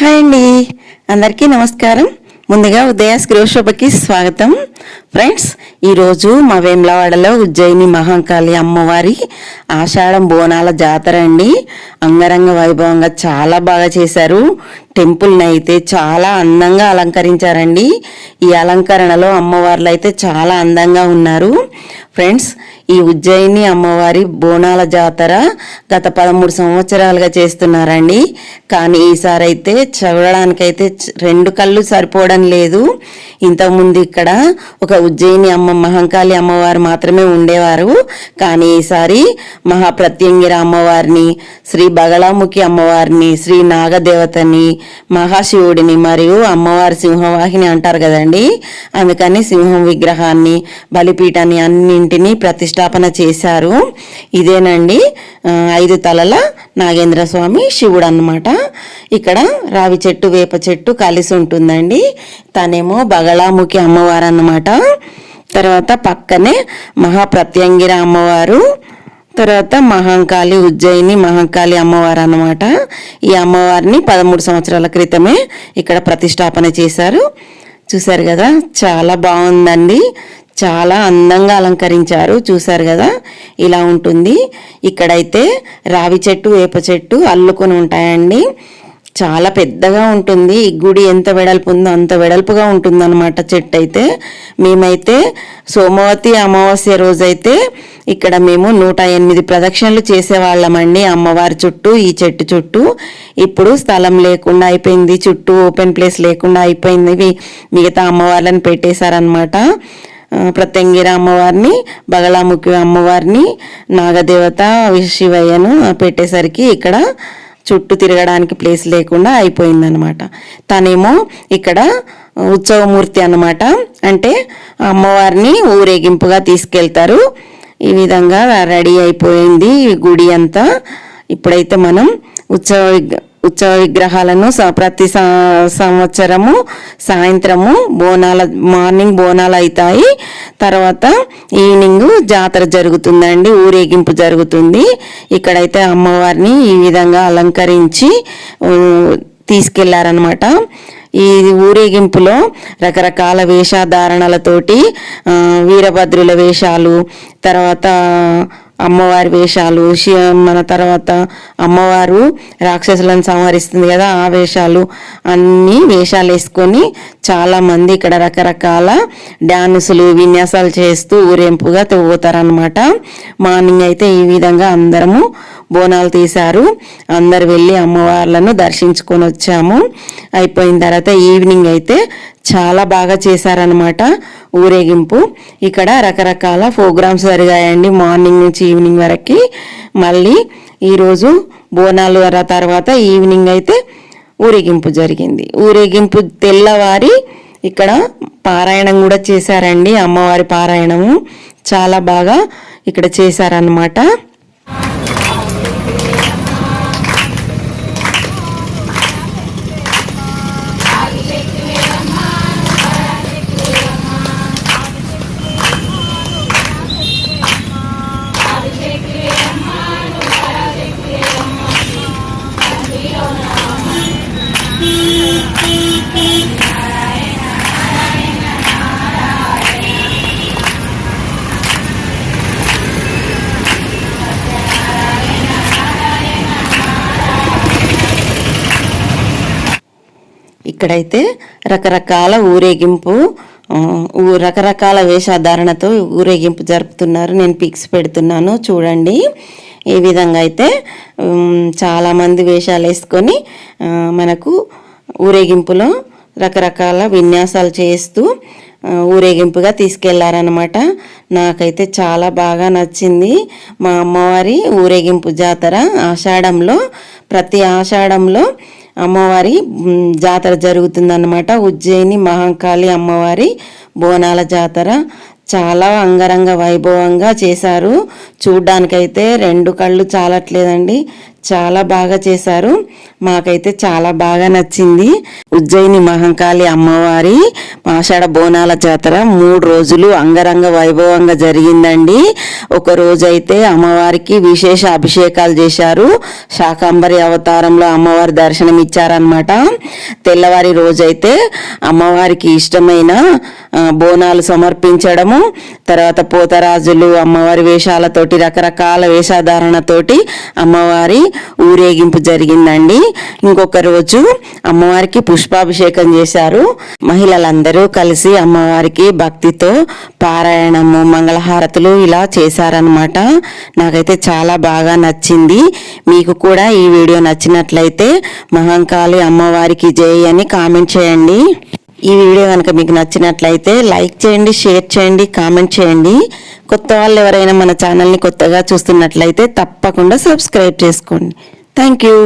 Hi అండి. అందరికీ నమస్కారం. ముందుగా ఉదయాస్ గృహశోభకి స్వాగతం. ఫ్రెండ్స్ ఈరోజు మా వేములవాడలో ఉజ్జయిని మహాంకాళి అమ్మవారి ఆషాఢం బోనాల జాతర అండి. అంగరంగ వైభవంగా చాలా బాగా చేశారు. టెంపుల్ని అయితే చాలా అందంగా అలంకరించారండి. ఈ అలంకరణలో అమ్మవార్లు అయితే చాలా అందంగా ఉన్నారు. ఫ్రెండ్స్ ఈ ఉజ్జయిని అమ్మవారి బోనాల జాతర గత పదమూడు సంవత్సరాలుగా చేస్తున్నారండి. కానీ ఈసారి అయితే చూడడానికైతే రెండు కళ్ళు సరిపోవడం లేదు. ఇంతకుముందు ఇక్కడ ఒక ఉజ్జయిని అమ్మ మహంకాళి అమ్మవారు మాత్రమే ఉండేవారు. కానీ ఈసారి మహాప్రత్యంగిర అమ్మవారిని శ్రీ బగళాముఖి అమ్మవారిని శ్రీ నాగదేవతని మహాశివుడిని మరియు అమ్మవారి సింహవాహిని అంటారు కదండి. అందుకని సింహం విగ్రహాన్ని బలిపీఠాన్ని అన్నింటినీ ప్రతిష్టాపన చేశారు. ఇదేనండి ఐదు తలల నాగేంద్ర స్వామి శివుడు అన్నమాట. ఇక్కడ రావి చెట్టు వేప చెట్టు కలిసి ఉంటుందండి. తనేమో బగళాముఖి అమ్మవారు అన్నమాట. తర్వాత పక్కనే మహాప్రత్యంగిర అమ్మవారు తర్వాత మహంకాళి ఉజ్జయిని మహంకాళి అమ్మవారు అన్నమాట. ఈ అమ్మవారిని పదమూడు సంవత్సరాల క్రితమే ఇక్కడ ప్రతిష్టాపన చేశారు. చూశారు కదా చాలా బాగుందండి. చాలా అందంగా అలంకరించారు చూశారు కదా? ఇలా ఉంటుంది. ఇక్కడైతే రావి చెట్టు వేప చెట్టు అల్లుకొని ఉంటాయండి. చాలా పెద్దగా ఉంటుంది. ఈ గుడి ఎంత వెడల్పు ఉందో అంత వెడల్పుగా ఉంటుంది అనమాట చెట్టు అయితే మేమైతే సోమవతి అమావాస్య రోజైతే ఇక్కడ మేము నూట ఎనిమిది ప్రదక్షిణలు చేసేవాళ్ళమండి అమ్మవారి చుట్టూ ఈ చెట్టు చుట్టూ. ఇప్పుడు స్థలం లేకుండా అయిపోయింది చుట్టూ ఓపెన్ ప్లేస్ లేకుండా అయిపోయింది. మిగతా అమ్మవార్లను పెట్టేశారనమాట ప్రత్యంగిర అమ్మవారిని బగలాముఖి అమ్మవారిని నాగదేవత శివయ్యను పెట్టేసరికి ఇక్కడ చుట్టూ తిరగడానికి ప్లేస్ లేకుండా అయిపోయిందనమాట తనేమో ఇక్కడ ఉత్సవమూర్తి అన్నమాట. అంటే అమ్మవారిని ఊరేగింపుగా తీసుకెళ్తారు. ఈ విధంగా రెడీ అయిపోయింది గుడి అంతా. ఇప్పుడైతే మనం ఉత్సవ ఉత్సవ విగ్రహాలను స- ప్రతి సంవత్సరము సాయంత్రము బోనాల మార్నింగ్ బోనాలు అవుతాయి తర్వాత ఈవినింగ్ జాతర జరుగుతుందండి ఊరేగింపు జరుగుతుంది. ఇక్కడైతే అమ్మవారిని ఈ విధంగా అలంకరించి తీసుకెళ్ళారనమాట ఈ ఊరేగింపులో రకరకాల వేషధారణలతోటి వీరభద్రుల వేషాలు తర్వాత అమ్మవారి వేషాలు మన తర్వాత అమ్మవారు రాక్షసులను సంహరిస్తుంది కదా ఆ వేషాలు అన్ని వేషాలు వేసుకొని చాలామంది ఇక్కడ రకరకాల డాన్సులు విన్యాసాలు చేస్తూ ఊరేంపుగా పోతారనమాట మార్నింగ్ అయితే ఈ విధంగా అందరము బోనాలు తీశారు. అందరు వెళ్ళి అమ్మవార్లను దర్శించుకొని వచ్చాము. అయిపోయిన తర్వాత ఈవినింగ్ అయితే చాలా బాగా చేశారనమాట ఊరేగింపు. ఇక్కడ రకరకాల ప్రోగ్రామ్స్ జరిగాయండి మార్నింగ్ నుంచి ఈవినింగ్ వరకు. మళ్ళీ ఈరోజు బోనాలు తర్వాత ఈవినింగ్ అయితే ఊరేగింపు జరిగింది. ఊరేగింపు తెల్లవారి ఇక్కడ పారాయణం కూడా చేశారండి అమ్మవారి పారాయణము. చాలా బాగా ఇక్కడ చేశారనమాట ఇక్కడైతే రకరకాల ఊరేగింపు ఊ- రకరకాల వేషధారణతో ఊరేగింపు జరుపుతున్నారు. నేను పిక్స్ పెడుతున్నాను చూడండి. ఈ విధంగా అయితే చాలామంది వేషాలు వేసుకొని మనకు ఊరేగింపులో రకరకాల విన్యాసాలు చేస్తూ ఊరేగింపుగా తీసుకెళ్ళారనమాట నాకైతే చాలా బాగా నచ్చింది. మా అమ్మవారి ఊరేగింపు జాతర ఆషాఢంలో ప్రతి ఆషాఢంలో అమ్మవారి జాతర జరుగుతుందన్నమాట. ఉజ్జయిని మహంకాళి అమ్మవారి బోనాల జాతర. చాలా అంగరంగ వైభవంగా చేశారు. చూడ్డానికైతే రెండు కళ్ళు చాలట్లేదండి. చాలా బాగా చేశారు. మాకైతే చాలా బాగా నచ్చింది. ఉజ్జయిని మహంకాళి అమ్మవారి ఆషాఢ బోనాల జాతర మూడు రోజులు అంగరంగ వైభవంగా జరిగిందండి. ఒకరోజు అయితే అమ్మవారికి విశేష అభిషేకాలు చేశారు. శాకాంబరి అవతారంలో అమ్మవారి దర్శనం ఇచ్చారనమాట తెల్లవారి రోజైతే అమ్మవారికి ఇష్టమైన బోనాలు సమర్పించడము తర్వాత పోతరాజులు అమ్మవారి వేషాలతోటి రకరకాల వేషాధారణతోటి అమ్మవారి ఊరేగింపు జరిగిందండి. ఇంకొక రోజు అమ్మవారికి పుష్పాభిషేకం చేశారు. మహిళలందరూ కలిసి అమ్మవారికి భక్తితో పారాయణము మంగళహారతులు ఇలా చేశారనమాట నాకైతే చాలా బాగా నచ్చింది. మీకు కూడా ఈ వీడియో నచ్చినట్లయితే మహంకాళి అమ్మవారికి జై అని కామెంట్ చేయండి. ఈ వీడియో కనుక మీకు నచ్చినట్లయితే లైక్ చేయండి షేర్ చేయండి కామెంట్ చేయండి. కొత్త వాళ్ళు ఎవరైనా మన ఛానల్ని కొత్తగా చూస్తున్నట్లయితే తప్పకుండా సబ్స్క్రైబ్ చేసుకోండి. Thank you.